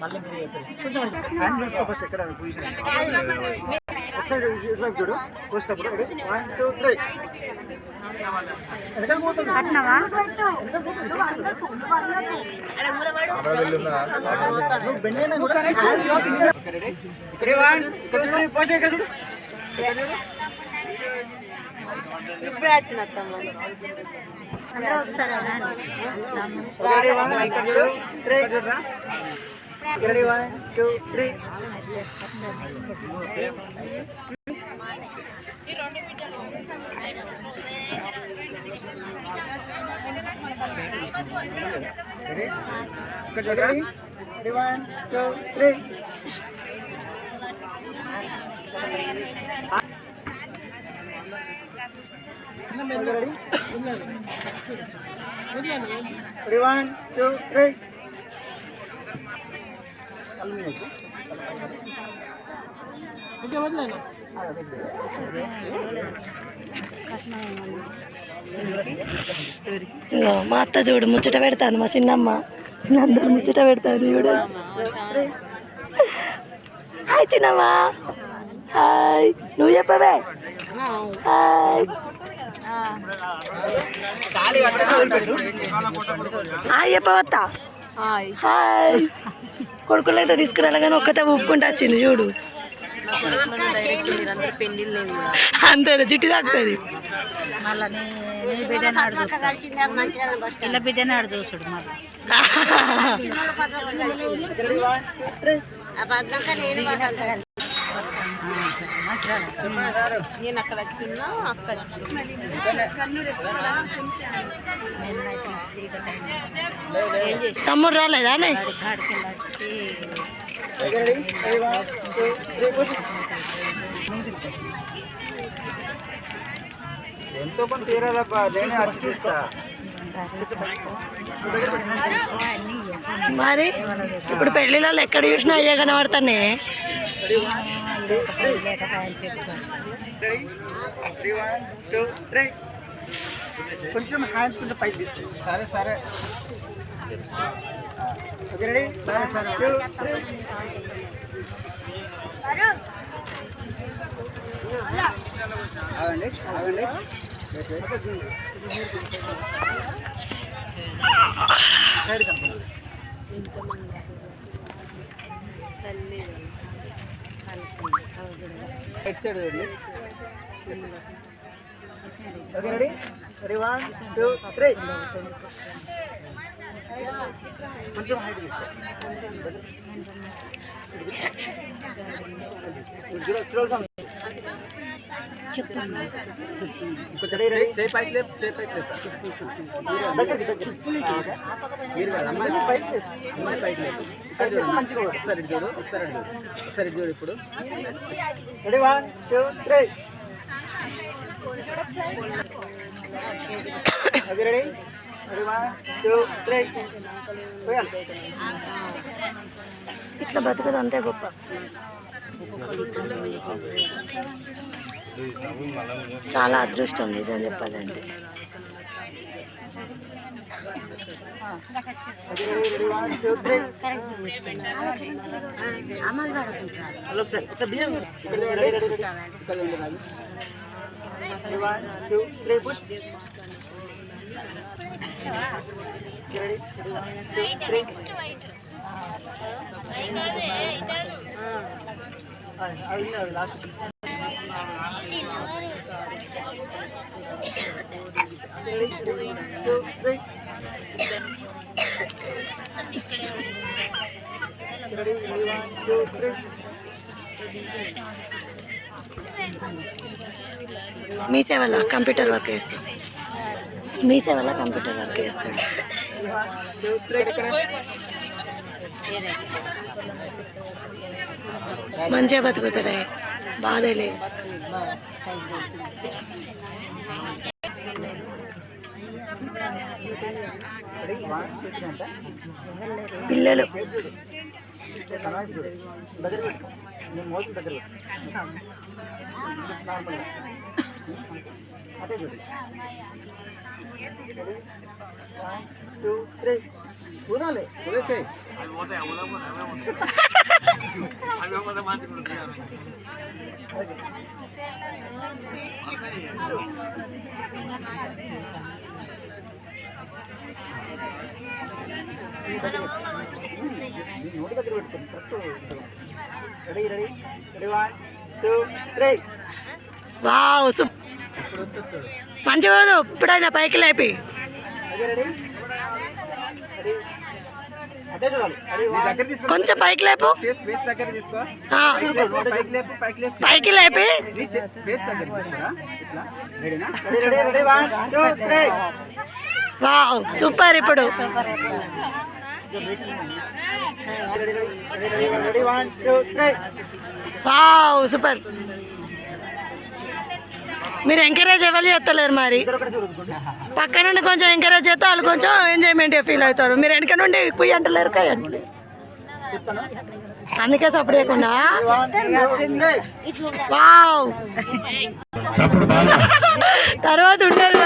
మళ్ళీ మీరు కొంచెం హ్యాండ్ చూసుకో ఫస్ట్ ఎక్కడ? ఒకసారి ఇటువైపు చూడు. పోసినప్పుడు వన్ టూ త్రీ వెనకాల పోతుంది ఇప్పుడే వచ్చిన Ready, Ready, one, two, three. Ready? Ready, one, two, three. Ready? Ready, one, two, three. ఇగో మా అత్త చూడు ముచ్చట పెడతాను మా చిన్నమ్మ. అందరు ముచ్చట పెడతాను చూడు. హాయ్ చిన్నమ్మ. హాయ్. నువ్వు చెప్పవే. హాయ్. హాయ్ చెప్పవత్తా. హాయ్. కొడుకులైతే తీసుకురాలి కానీ ఒక్కతే ఒప్పుకుంటా వచ్చింది చూడు. అందరు జిట్టి తాకుతుంది. చూసుడు నేను అక్కడ వచ్చిన్నా అక్క తమ్ముడు రాలేదా ఎంతో కొంత తీరాదబ్బా నేనే అచ్చి చూస్తా మరి? ఇప్పుడు పెళ్ళిలో ఎక్కడ చూసినా అయ్యే కనబడతానే? త్రీ వన్ టూ త్రీ కొంచెం హ్యాండ్స్ కొంచెం పైకి తీసుకో సరే సరే. ఓకే రెడీ సరే సరే. ఆగండి ఆగండి. Side కంపండి right side okay ready ready one two three కొంచెం హైట్ కొంచెం ఒకసారి చూడు ఒకసారి చూడు ఒకసారి చూడు ఇప్పుడు ready one two three okay ready ready one two three ఇట్లా బతుకుదు అంతే గొప్ప. చాలా అదృష్టం నిజం చెప్పాలంటే. అవి లాస్ట్ మీ సేవలో కంప్యూటర్ వర్క్ చేస్తాడు. మీ సేవలో కంప్యూటర్ వర్క్ చేస్తాడు. మంచిగా బతుకుతారా. బాధే లేదు పిల్లలు. దగ్గర అదే చూడు వన్ టూ త్రీ కూరాలి వదిలేసేయ్ నోటి దగ్గర పెట్టుకోండి correct ready ready ready one two three wow super మంచిగా పోదు ఇప్పుడైనా పైకి లేపి. కొంచెం పైకి లేపు. పైకి లేపి. వావ్ సూపర్ ఇప్పుడు. Wow super. మీరు ఎంకరేజ్ ఎవరు చేస్తలేరు మరి? పక్క నుండి కొంచెం ఎంకరేజ్ చేస్తే వాళ్ళు కొంచెం ఎంజాయ్మెంట్ ఫీల్ అవుతారు. మీరు వెనక నుండి కుయ్యి అంటలేరు కయ్యి అంటలేరు అందుకే త్రీ వావ్ తర్వాత ఉండదు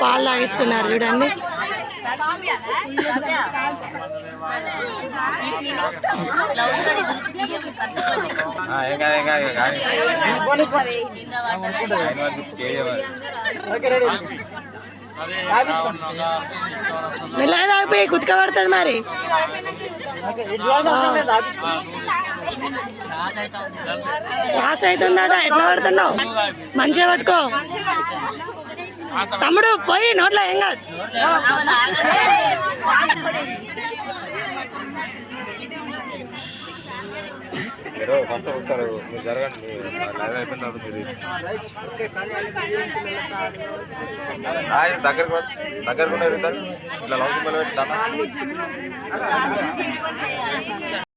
పాలు తాగిస్తున్నారు చూడండి. మెల్లగా తాగిపోయి కుతుక పడుతుంది మరి. ఓకే ఇది చూడాల్సిన రాస్ అవుతుందట ఎట్లా పడుతున్నావు? మంచిగా పట్టుకో. తమ్ముడు పోయి నోట్లో ఏం కాదు. ఫస్ట్ ఒకసారి మీరు జరగండి. లైవ్ అయిపోయిన తర్వాత మీరు దగ్గరకు దగ్గరకు ఉన్నారు ఇట్లా లౌకింగ్ పెట్టి